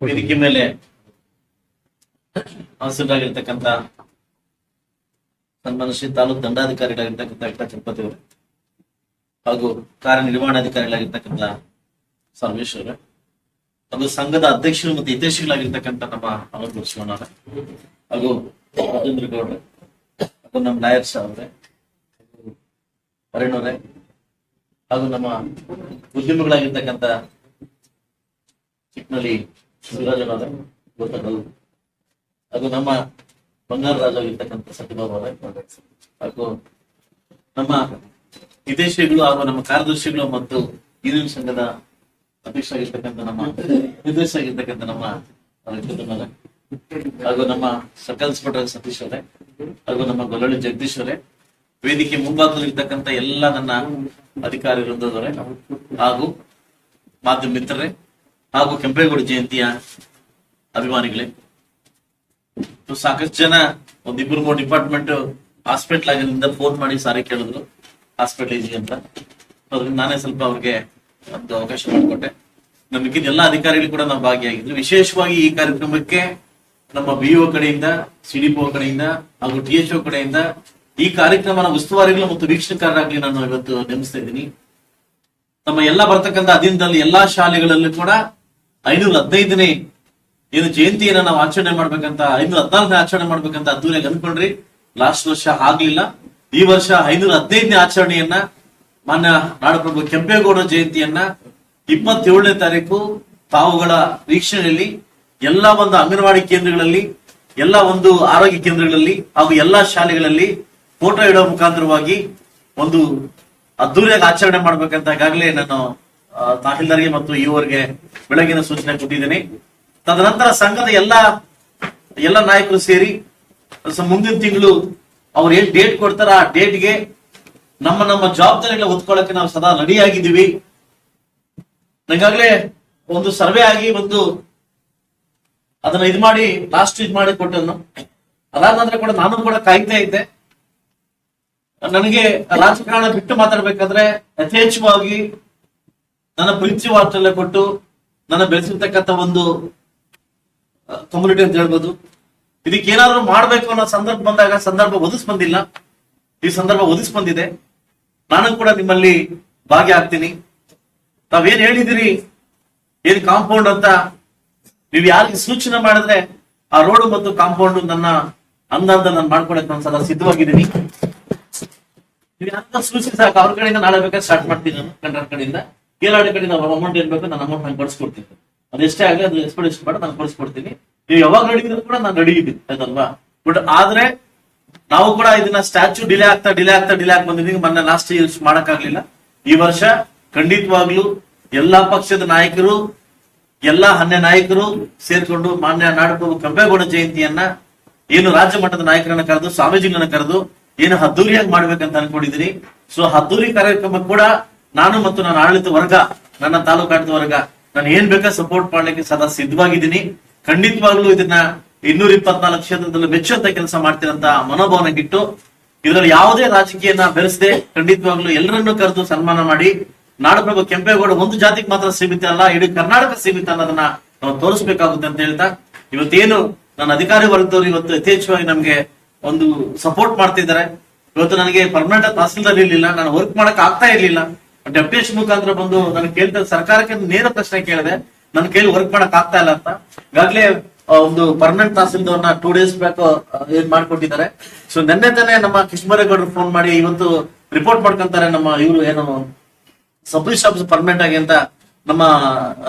ವೇದಿಕೆ ಮೇಲೆ ಆಗಿರ್ತಕ್ಕಂತ ಸನ್ಮಾನ ಶ್ರೀ ತಾಲೂಕು ದಂಡಾಧಿಕಾರಿಗಳಾಗಿರ್ತಕ್ಕಂಥ ವೆಂಕಟ ಅವರು ಹಾಗೂ ಕಾರ್ಯನಿರ್ವಹಣಾಧಿಕಾರಿಗಳಾಗಿರ್ತಕ್ಕಂಥ ಸರ್ವೇಶ್ ಹಾಗೂ ಸಂಘದ ಅಧ್ಯಕ್ಷರು ಮತ್ತು ಹಿತೈಷಿಗಳಾಗಿರ್ತಕ್ಕಂಥ ನಮ್ಮ ಅವರು ಹಾಗೂ ರಾಜೇಂದ್ರ ಗೌಡ್ರೆ ಹಾಗೂ ನಮ್ಮ ನಾಯರ್ ಶಾ ಅವರೇ ಅವರೇ ಹಾಗೂ ನಮ್ಮ ಉದ್ಯಮಿಗಳಾಗಿರ್ತಕ್ಕಂಥ ಚಿಕ್ಕನಳ್ಳಿ ಗೊತ್ತಗಳು ಹಾಗೂ ನಮ್ಮ ಬಂಗಾರ ರಾಜ ಆಗಿರ್ತಕ್ಕಂಥ ಸತ್ಯಭಾವ ಹಾಗೂ ನಮ್ಮ ಹಿತೇಶಿಗಳು ಹಾಗೂ ನಮ್ಮ ಕಾರ್ಯದರ್ಶಿಗಳು ಮತ್ತು ಯೂನಿಯನ್ ಸಂಘದ ಅಧ್ಯಕ್ಷ ಆಗಿರ್ತಕ್ಕಂಥ ನಮ್ಮ ನಿರ್ದೇಶ ಆಗಿರ್ತಕ್ಕಂಥ ನಮ್ಮ ಹಾಗೂ ನಮ್ಮ ಸರ್ಕಲ್ ಇನ್ಸ್ಪೆಕ್ಟರ್ ಸತೀಶ್ ಅವರೇ. ಹಾಗೂ ನಮ್ಮ ಗೊಲ್ಲಳ್ಳಿ ಜಗದೀಶ್ ಅವರೇ. ವೇದಿಕೆ ಮುಂಭಾಗದಲ್ಲಿ ಇರ್ತಕ್ಕಂಥ ಎಲ್ಲ ನನ್ನ ಅಧಿಕಾರಿ ವೃಂದದವರೇ ಹಾಗೂ ಮಾಧ್ಯಮ ಮಿತ್ರರೇ. ಹಾಗೂ ಕೆಂಪೇಗೌಡ ಜಯಂತಿಯ ಅಭಿಮಾನಿಗಳೇ. ಸಾಕಷ್ಟು ಜನ ಒಂದಿಬ್ಬರು ಮೂರು ಡಿಪಾರ್ಟ್ಮೆಂಟ್ ಹಾಸ್ಪಿಟಲ್ ಆಗಿರೋದ್ರಿಂದ ಫೋನ್ ಮಾಡಿ ಸಾರಿ ಕೇಳಿದ್ರು. ಹಾಸ್ಪಿಟಲ್ ಇದೆ ಅಂತ. ಅದ್ರಿಂದ ನಾನೇ ಸ್ವಲ್ಪ ಅವ್ರಿಗೆ ಒಂದು ಅವಕಾಶ ಮಾಡಿಕೊಟ್ಟೆ. ನಮಗಿದ್ದ ಎಲ್ಲ ಅಧಿಕಾರಿಗಳು ಕೂಡ ನಾವು ಭಾಗಿಯಾಗಿದ್ರು. ವಿಶೇಷವಾಗಿ ಈ ಕಾರ್ಯಕ್ರಮಕ್ಕೆ ನಮ್ಮ ಬಿಇಒ ಕಡೆಯಿಂದ ಸಿಡಿಪಿಒ ಕಡೆಯಿಂದ ಹಾಗೂ ಟಿ ಎಚ್ ಕಡೆಯಿಂದ ಈ ಕಾರ್ಯಕ್ರಮನ ಉಸ್ತುವಾರಿಗಳು ಮತ್ತು ವೀಕ್ಷಕರಾಗ್ಲಿ ನಾನು ಇವತ್ತು ನೇಮಿಸ್ತಾ ಇದ್ದೀನಿ. ನಮ್ಮ ಎಲ್ಲ ಬರ್ತಕ್ಕಂಥ ಅಧೀನದಲ್ಲಿ ಎಲ್ಲಾ ಶಾಲೆಗಳಲ್ಲೂ ಕೂಡ ಐನೂರ ಹದಿನೈದನೇ ಏನು ಜಯಂತಿಯನ್ನ ನಾವು ಆಚರಣೆ ಮಾಡ್ಬೇಕಂತ, ಐನೂರ ಹದಿನಾಲ್ಕನೇ ಆಚರಣೆ ಮಾಡ್ಬೇಕಂತ ಅದ್ದೂರಿಯಾಗಿ ಅನ್ಕೊಂಡ್ರಿ ಲಾಸ್ಟ್ ವರ್ಷ ಆಗ್ಲಿಲ್ಲ. ಈ ವರ್ಷ ಐನೂರ ಹದಿನೈದನೇ ಆಚರಣೆಯನ್ನ ಮಾನ್ಯ ನಾಡಪ್ರಭು ಕೆಂಪೇಗೌಡ ಜಯಂತಿಯನ್ನ ಇಪ್ಪತ್ತೇಳನೇ ತಾರೀಕು ತಾವುಗಳ ವೀಕ್ಷಣೆಯಲ್ಲಿ ಎಲ್ಲಾ ಒಂದು ಅಂಗನವಾಡಿ ಕೇಂದ್ರಗಳಲ್ಲಿ, ಎಲ್ಲಾ ಒಂದು ಆರೋಗ್ಯ ಕೇಂದ್ರಗಳಲ್ಲಿ ಹಾಗೂ ಎಲ್ಲಾ ಶಾಲೆಗಳಲ್ಲಿ ಫೋಟೋ ಇಡೋ ಮುಖಾಂತರವಾಗಿ ಒಂದು ಅದ್ದೂರಿಯಾಗಿ ಆಚರಣೆ ಮಾಡ್ಬೇಕಂತ ಈಗಾಗಲೇ ನಾನು ತಹಶೀಲ್ದಾರ್ಗೆ ಮತ್ತು ಇವರಿಗೆ ಬೆಳಗಿನ ಸೂಚನೆ ಕೊಟ್ಟಿದ್ದೀನಿ. ತದನಂತರ ಸಂಘದ ಎಲ್ಲಾ, ಎಲ್ಲ ನಾಯಕರು ಸೇರಿ ಮುಂದಿನ ತಿಂಗಳು ಅವ್ರು ಏನ್ ಡೇಟ್ ಕೊಡ್ತಾರ. ಆ ಡೇಟ್ಗೆ ನಮ್ಮ ನಮ್ಮ ಜವಾಬ್ದಾರಿಗಳನ್ನ ಹೊತ್ಕೊಳ್ಳಕ್ಕೆ ನಾವು ಸದಾ ರೆಡಿ ಆಗಿದ್ದೀವಿ. ನಂಗಾಗ್ಲೇ ಒಂದು ಸರ್ವೆ ಆಗಿ ಒಂದು ಅದನ್ನ ಇದು ಮಾಡಿ ಲಾಸ್ಟ್ ಇದ್ ಮಾಡಿ ಕೊಟ್ಟನು ಅದಾದ ನಂತರ ಕೂಡ ನಾನು ಕೂಡ ಕಾಯ್ತಾ ಇದ್ದೆ. ನನಗೆ ರಾಜಕಾರಣ ಬಿಟ್ಟು ಮಾತಾಡ್ಬೇಕಾದ್ರೆ ಯಥೇಚ್ಛವಾಗಿ ನನ್ನ ಪರಿಚಯ ವಾತ್ಸಲ್ಯ ಕೊಟ್ಟು ನನ್ನ ಬೆಳೆಸಿರ್ತಕ್ಕಂಥ ಒಂದು ಕಮ್ಯುನಿಟಿ ಅಂತ ಹೇಳ್ಬೋದು. ಇದಕ್ಕೆ ಏನಾದ್ರು ಮಾಡ್ಬೇಕು ಅನ್ನೋ ಸಂದರ್ಭ ಬಂದಾಗ ಸಂದರ್ಭ ಒದಗಿಸ್ ಬಂದಿಲ್ಲ. ಈ ಸಂದರ್ಭ ಒದಗಿಸ್ ಬಂದಿದೆ. ನಾನು ಕೂಡ ನಿಮ್ಮಲ್ಲಿ ಭಾಗಿಯಾಗ್ತೀನಿ. ತಾವೇನ್ ಹೇಳಿದಿರಿ? ಏನ್ ಕಾಂಪೌಂಡ್ ಅಂತ? ನೀವು ಯಾರಿಗೆ ಸೂಚನೆ ಮಾಡಿದ್ರೆ ಆ ರೋಡ್ ಮತ್ತು ಕಾಂಪೌಂಡ್ ನನ್ನ ಅಂದಾಂದ ನಾನು ಮಾಡ್ಕೊಳಕ್ ನಾನು ಸದಾ ಸಿದ್ಧವಾಗಿದ್ದೀನಿ. ನೀವು ಯಾರ ಸೂಚಿಸಿ ಸಾಕು, ಅವ್ರ ಕಡೆಯಿಂದ ನಾಳೆ ಬೇಕಾದ್ರೆ ಸ್ಟಾರ್ಟ್ ಮಾಡ್ತೀನಿ ನಾನು ಕಂಡ್ರ ಕಡೆಯಿಂದ. ಕೇರಳ ಕಡೆ ನಾವು ಅಮೌಂಟ್ ಏನ್ ಬೇಕು ನನ್ನ ಅಮೌಂಟ್ ನಾನು ಕೊಡಿಸ್ಕೊಡ್ತೀನಿ. ಅದೆಷ್ಟೇ ಆಗಲಿ ಅದು ಎಕ್ಸ್ಪೆಕ್ಟೇಷನ್ ಮಾಡಿ ನಾನು ಕೊಡಿಸ್ಕೊಡ್ತೀನಿ. ನೀವು ಯಾವಾಗ ನಡೀತಿದ್ರು ಕೂಡ ನಾನು ನಡೀತೀನಿ ಆಯ್ತಲ್ವಾ? ಬಟ್ ಆದ್ರೆ ನಾವು ಕೂಡ ಇದನ್ನ ಸ್ಟ್ಯಾಚು ಡಿಲೇ ಆಗ್ತಾ ಡಿಲೇ ಆಗ್ತಾ ಡಿಲೇ ಆಗಿ ಬಂದಿದ್ದೀವಿ. ಮೊನ್ನೆ ಲಾಸ್ಟ್ ಇಯರ್ಸ್ ಮಾಡಕ್ಕಾಗ್ಲಿಲ್ಲ. ಈ ವರ್ಷ ಖಂಡಿತವಾಗ್ಲೂ ಎಲ್ಲಾ ಪಕ್ಷದ ನಾಯಕರು, ಎಲ್ಲಾ ಹನ್ನೆ ನಾಯಕರು ಸೇರ್ಕೊಂಡು ಮಾನ್ಯ ನಾಡಪ್ರಭು ಕೆಂಪೇಗೌಡ ಜಯಂತಿಯನ್ನ ಏನು ರಾಜ್ಯ ಮಟ್ಟದ ನಾಯಕರನ್ನ ಕರೆದು, ಸ್ವಾಮೀಜಿಗಳನ್ನ ಕರೆದು, ಏನು ಅದ್ದೂರಿಯಾಗಿ ಮಾಡ್ಬೇಕಂತ ಅನ್ಕೊಂಡಿದ್ದೀನಿ ಸೊ ಅದ್ದೂರಿ ಕಾರ್ಯಕ್ರಮ ಕೂಡ ನಾನು ಮತ್ತು ನನ್ನ ಆಡಳಿತ ವರ್ಗ, ನನ್ನ ತಾಲೂಕಾಡಳಿತ ವರ್ಗ, ನಾನು ಏನ್ ಬೇಕಾ ಸಪೋರ್ಟ್ ಮಾಡ್ಲಿಕ್ಕೆ ಸದಾ ಸಿದ್ಧವಾಗಿದ್ದೀನಿ. ಖಂಡಿತವಾಗ್ಲೂ ಇದನ್ನ ಇನ್ನೂರ ಇಪ್ಪತ್ನಾಲ್ಕು ಕ್ಷೇತ್ರದಲ್ಲಿ ಮೆಚ್ಚುವಂತ ಕೆಲಸ ಮಾಡ್ತೀರಂತ ಮನೋಭಾವನೆಗಿಟ್ಟು ಇದರಲ್ಲಿ ಯಾವುದೇ ರಾಜಕೀಯನ ಬೆರೆಸದೆ ಖಂಡಿತವಾಗ್ಲೂ ಎಲ್ಲರನ್ನೂ ಕರೆದು ಸನ್ಮಾನ ಮಾಡಿ, ನಾಡಪ್ರಭು ಕೆಂಪೇಗೌಡ ಒಂದು ಜಾತಿಗೆ ಮಾತ್ರ ಸೀಮಿತ ಅಲ್ಲ, ಇಡೀ ಕರ್ನಾಟಕ ಸೀಮಿತ ಅನ್ನೋದನ್ನ ನಾವು ತೋರಿಸ್ಬೇಕಾಗುತ್ತೆ ಅಂತ ಹೇಳ್ತಾ, ಇವತ್ತೇನು ನನ್ನ ಅಧಿಕಾರಿ ವರ್ಗದವರು ಇವತ್ತು ಯಥೇಚ್ಛವಾಗಿ ನಮ್ಗೆ ಒಂದು ಸಪೋರ್ಟ್ ಮಾಡ್ತಿದ್ದಾರೆ. ಇವತ್ತು ನನಗೆ ಪರ್ಮನೆಂಟ್ ತಹಸೀಲ್ದಾರ್ ಇರ್ಲಿಲ್ಲ, ನಾನು ವರ್ಕ್ ಮಾಡಕ್ ಆಗ್ತಾ ಇರ್ಲಿಲ್ಲ. ಡೆಪ್ಯುಟೇಷನ್ ಮುಖಾಂತರ ಬಂದು ನಾನು ಕೇಳಿದ ಸರ್ಕಾರಕ್ಕೆ ನೇರ ಪ್ರಶ್ನೆ ಕೇಳಿದೆ. ನನ್ನ ಕೈಲಿ ವರ್ಕ್ ಮಾಡಕ್ ಆಗ್ತಾ ಇಲ್ಲ ಅಂತ. ಈಗಾಗ್ಲೇ ಒಂದು ಪರ್ಮನೆಂಟ್ ತಹಸೀಲ್ದಾರ್ನ ಟೂ ಡೇಸ್ ಬ್ಯಾಕ್ ಏನ್ ಮಾಡ್ಕೊಟ್ಟಿದ್ದಾರೆ. ಸೊ ನಿನ್ನೆ ತಾನೇ ನಮ್ಮ ಕೃಷ್ಣಬರೇಗೌಡರು ಫೋನ್ ಮಾಡಿ ಇವತ್ತು ರಿಪೋರ್ಟ್ ಮಾಡ್ಕೊಂತಾರೆ ನಮ್ಮ ಇವರು ಏನು ಸಬ್ ರಿಜಿಸ್ಟರ್ ಪರ್ಮನೆಂಟ್ ಆಗಿ ಅಂತ ನಮ್ಮ,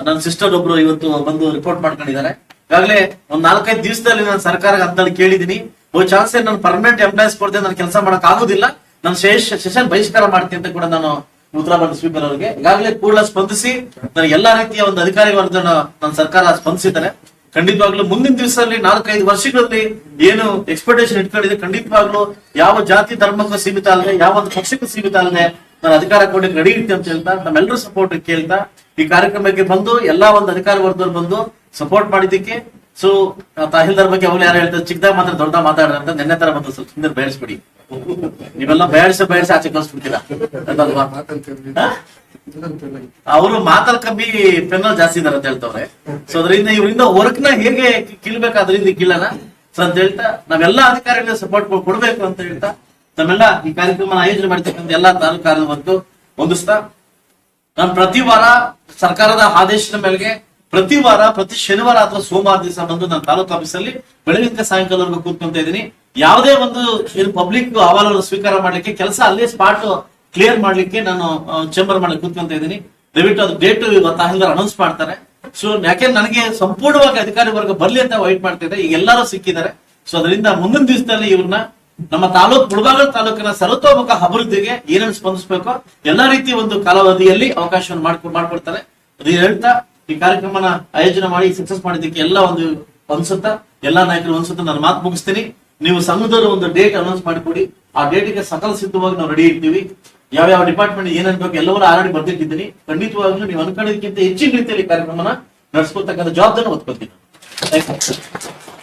ನನ್ನ ಸಿಸ್ಟರ್ ಒಬ್ರು ಇವತ್ತು ಬಂದು ರಿಪೋರ್ಟ್ ಮಾಡ್ಕೊಂಡಿದ್ದಾರೆ. ಈಗಾಗಲೇ ಒಂದ್ ನಾಲ್ಕೈದು ದಿವಸದಲ್ಲಿ ನಾನು ಸರ್ಕಾರ ಅಂತ ಕೇಳಿದೀನಿ ಓ ಚಾನ್ಸ್ ನಾನು ಪರ್ಮನೆಂಟ್ ಎಂಪ್ಲಾಯ್ಸ್ ಕೊಡ್ತೇನೆ ನಾನು ಕೆಲಸ ಮಾಡಕ್ ಆಗುದಿಲ್ಲ. ನಾನು ಸೆಷನ್ ಬಹಿಷ್ಕಾರ ಮಾಡ್ತೀನಿ ಅಂತ ಕೂಡ ನಾನು ಉತ್ತರ ಸ್ಪೀಕರ್ ಅವರಿಗೆ ಈಗಾಗಲೇ ಕೂಡಲೇ ಸ್ಪಂದಿಸಿ ನನಗೆ ಎಲ್ಲಾ ರೀತಿಯ ಒಂದು ಅಧಿಕಾರಿ ವರ್ಗ ನನ್ನ ಸರ್ಕಾರ ಸ್ಪಂದಿಸಿದ್ದಾರೆ. ಖಂಡಿತವಾಗ್ಲೂ ಮುಂದಿನ ದಿವಸದಲ್ಲಿ ನಾಲ್ಕೈದು ವರ್ಷಗಳಲ್ಲಿ ಏನು ಎಕ್ಸ್ಪೆಕ್ಟೇಷನ್ ಇಟ್ಕೊಂಡಿದೆ, ಖಂಡಿತವಾಗ್ಲೂ ಯಾವ ಜಾತಿ ಧರ್ಮಕ್ಕೂ ಸೀಮಿತ ಅಲ್ಲದೆ, ಯಾವ ಒಂದು ಪಕ್ಷಕ್ಕೂ ಸೀಮಿತ ಅಲ್ಲದೆ ನಾನು ಅಧಿಕಾರ ಕೊಡಲಿಕ್ಕೆ ರೆಡಿ ಇರ್ತೀನಿ ಅಂತ ಹೇಳ್ತಾ, ನಮ್ಮೆಲ್ಲರೂ ಸಪೋರ್ಟ್ ಕೇಳ್ತಾ, ಈ ಕಾರ್ಯಕ್ರಮಕ್ಕೆ ಬಂದು ಎಲ್ಲಾ ಒಂದು ಅಧಿಕಾರ ವರ್ಗದವ್ರು ಬಂದು ಸಪೋರ್ಟ್ ಮಾಡಿದ್ದಕ್ಕೆ ಸೊ ತಹಿಲ್ದಾರ್ ಬಗ್ಗೆ ಅವ್ರು ಯಾರು ಹೇಳ್ತಾರೆ, ಚಿಕ್ಕದಾಗ ಮಾತ್ರ ದೊಡ್ಡ ಮಾತಾಡ್ತಾರೆ ಅಂತ ನೆನ್ನೆ ತರ ಬಂದು ಸ್ವಲ್ಪ ಸುಂದರ ನೀವೆಲ್ಲ ಬಯಾಡಿಸ ಬಯಾಡ್ಸ ಆಚೆ ಕಳಿಸ್ಬಿಡ್ತೀರಾ? ಅವರು ಮಾತಲ್ ಕಮ್ಮಿ ಪೆನ್ನಲ್ ಜಾಸ್ತಿ ಇದಾರೆ ಅಂತ ಹೇಳ್ತವ್ರೆ. ಸೊ ಅದರಿಂದ ಇವರಿಂದ ವರ್ಕ್ನ ಹೇಗೆ ಕಿಲ್ಬೇಕು ಅದರಿಂದ ಕಿಲ್ಲನ ಸೊ ಅಂತ ಹೇಳ್ತಾ ನಾವೆಲ್ಲ ಅಧಿಕಾರಿಗಳ ಸಪೋರ್ಟ್ ಕೊಡ್ಬೇಕು ಅಂತ ಹೇಳ್ತಾ ತಮ್ಮೆಲ್ಲ ಈ ಕಾರ್ಯಕ್ರಮ ಆಯೋಜನೆ ಮಾಡ್ತಕ್ಕಂಥ ಎಲ್ಲಾ ತಾಲೂಕು ಬಂದು ಹೊಂದಿಸ್ತಾ ನಾನು ಪ್ರತಿ ವಾರ ಸರ್ಕಾರದ ಆದೇಶದ ಮೇಲೆಗೆ ಪ್ರತಿ ವಾರ ಪ್ರತಿ ಶನಿವಾರ ಅಥವಾ ಸೋಮವಾರ ದಿವಸ ಬಂದು ನಾನು ತಾಲೂಕು ಆಫೀಸಲ್ಲಿ ಬೆಳಗಿನ ಸಾಯಂಕಾಲವರೆಗೂ ಕೂತ್ಕೊಂತ ಇದ್ದೀನಿ. ಯಾವುದೇ ಒಂದು ಪಬ್ಲಿಕ್ ಅಹವಾಲನ್ನು ಸ್ವೀಕಾರ ಮಾಡ್ಲಿಕ್ಕೆ ಕೆಲಸ ಅಲ್ಲೇ ಸ್ಪಾಟ್ ಕ್ಲಿಯರ್ ಮಾಡ್ಲಿಕ್ಕೆ ನಾನು ಚೇಂಬರ್ ಮಾಡಿ ಕೂತ್ಕೊಂತ ಇದ್ದೀನಿ. ದಯವಿಟ್ಟು ಅದು ಡೇಟ್ ತಹಸೀಲ್ದಾರ್ ಅನೌನ್ಸ್ ಮಾಡ್ತಾರೆ. ಸೊ ಯಾಕೆ ನನಗೆ ಸಂಪೂರ್ಣವಾಗಿ ಅಧಿಕಾರಿ ವರ್ಗ ಬರ್ಲಿ ಅಂತ ವೈಟ್ ಮಾಡ್ತಿದ್ದೆ ಈಗ ಎಲ್ಲರೂ ಸಿಕ್ಕಿದ್ದಾರೆ. ಸೊ ಅದರಿಂದ ಮುಂದಿನ ದಿವಸದಲ್ಲಿ ಇವ್ರನ್ನ ನಮ್ಮ ತಾಲೂಕು ಮುಳಬಾಗಲ್ ತಾಲೂಕಿನ ಸರ್ವತೋಮುಖ ಅಭಿವೃದ್ಧಿಗೆ ಏನೇನು ಸ್ಪಂದಿಸಬೇಕು ಎಲ್ಲಾ ರೀತಿ ಒಂದು ಕಾಲಾವಧಿಯಲ್ಲಿ ಅವಕಾಶವನ್ನು ಮಾಡ್ಕೊ, ಮಾಡ್ಕೊಡ್ತಾರೆ. ಹೇಳ್ತಾ, ಈ ಕಾರ್ಯಕ್ರಮನ ಆಯೋಜನೆ ಮಾಡಿ ಸಕ್ಸಸ್ ಮಾಡಿದ್ದಕ್ಕೆ ಎಲ್ಲ ಒಂದು ಅನ್ಸುತ್ತಾ, ಎಲ್ಲಾ ನಾಯಕರು ಅನ್ಸುತ್ತಾ ನಾನು ಮಾತು ಮುಗಿಸ್ತೀನಿ. ನೀವು ಸಂಘದವರು ಒಂದು ಡೇಟ್ ಅನೌನ್ಸ್ ಮಾಡಿಕೊಡಿ. ಆ ಡೇಟ್ಗೆ ಸಕಲ ಸಿದ್ಧವಾಗಿ ನಾವು ರೆಡಿ ಇರ್ತೀವಿ. ಯಾವ ಯಾವ ಡಿಪಾರ್ಟ್ಮೆಂಟ್ ಏನೇನ್ ಬೇಕು ಎಲ್ಲವೂ ಆರಾಡಿ ಬರ್ದಿಟ್ಟಿದ್ದೀನಿ. ಖಂಡಿತವಾಗ್ಲೂ ನೀವು ಅನ್ಕೊಂಡಿದ್ದಕ್ಕಿಂತ ಹೆಚ್ಚಿನ ರೀತಿಯಲ್ಲಿ ಕಾರ್ಯಕ್ರಮನ ನಡೆಸ್ಕೊಳ್ತಕ್ಕಂಥ ಜವಾಬ್ದಾರಿ you.